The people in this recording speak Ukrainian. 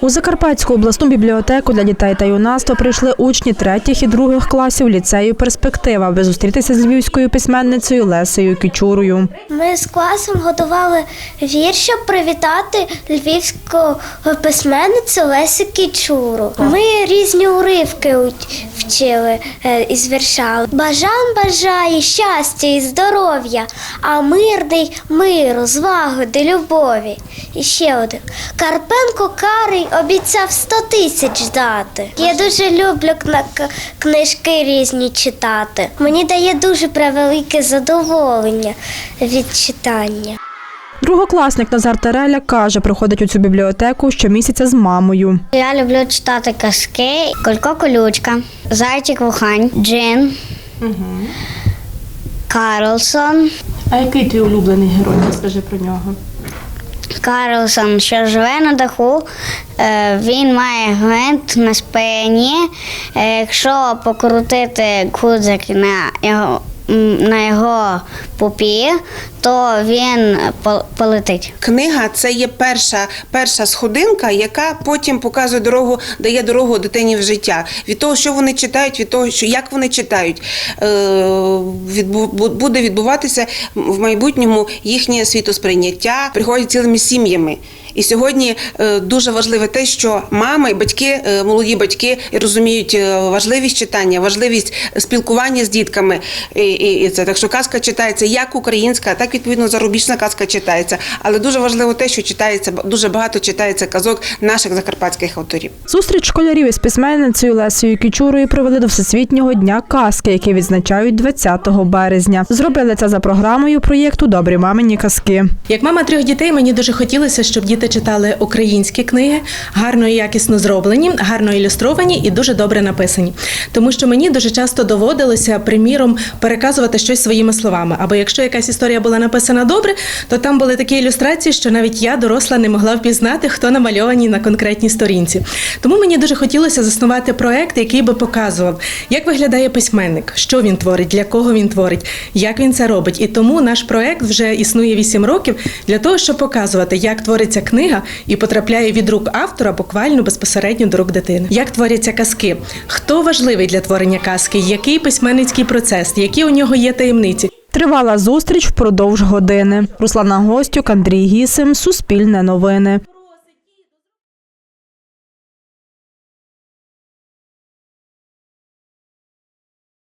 У Закарпатську обласну бібліотеку для дітей та юнацтва прийшли учні третіх і других класів ліцею Перспектива, аби зустрітися з львівською письменницею Лесею Кічурою. Ми з класом готували вірш, щоб привітати львівську письменницю Лесю Кічуру. Ми різні уривки вчили е, із вірша. Бажан бажає щастя і здоров'я, а мирний миру, злагоди, любові. І ще один. Карпенко Карий обіцяв 100 тисяч дати. Я дуже люблю книжки різні читати. Мені дає дуже превелике задоволення від читання. Другокласник Назар Тареля каже, приходить у цю бібліотеку щомісяця з мамою. Я люблю читати казки, Колько колючка, Зайчик вухань, Джин, Карлсон. А який твій улюблений герой? Розкажи про нього. Карлсон, що живе на даху, е, він має гвинт на спині. Е, Якщо покрутити кудзик на його, на його пупі, то він полетить. Книга це є перша, перша сходинка, яка потім показує дорогу, дає дорогу дитині в життя. Від того, що вони читають, від того, що як вони читають, е, буде відбуватися в майбутньому їхнє світосприйняття, приходять цілими сім'ями. І сьогодні е, дуже важливе те, що мами, батьки, е, молоді батьки розуміють е, важливість читання, важливість спілкування з дітками. І, і, і це так, що казка читається як українська, так відповідно зарубіжна казка читається. Але дуже важливо те, що читається дуже багато читається казок наших закарпатських авторів. Зустріч школярів із письменницею Лесею Кічурою провели до Всесвітнього дня казки, який відзначають 20 березня. Зробили це за програмою проєкту Добрі мамині казки. Як мама трьох дітей, мені дуже хотілося, щоб діти читали українські книги, гарно і якісно зроблені, гарно ілюстровані і дуже добре написані. Тому що мені дуже часто доводилося, приміром, переказувати щось своїми словами. Або якщо якась історія була написана добре, то там були такі ілюстрації, що навіть я, доросла, не могла впізнати, хто намальовані на конкретній сторінці. Тому мені дуже хотілося заснувати проект, який би показував, як виглядає письменник, що він творить, для кого він творить, як він це робить. І тому наш проект вже існує 8 років для того, щоб показувати, як твориться книга і потрапляє від рук автора буквально безпосередньо до рук дитини. Як творяться казки, хто важливий для творення казки, який письменницький процес, які у нього є таємниці. Тривала зустріч впродовж години. Руслана Гостюк, Андрій Гісим, Суспільне новини.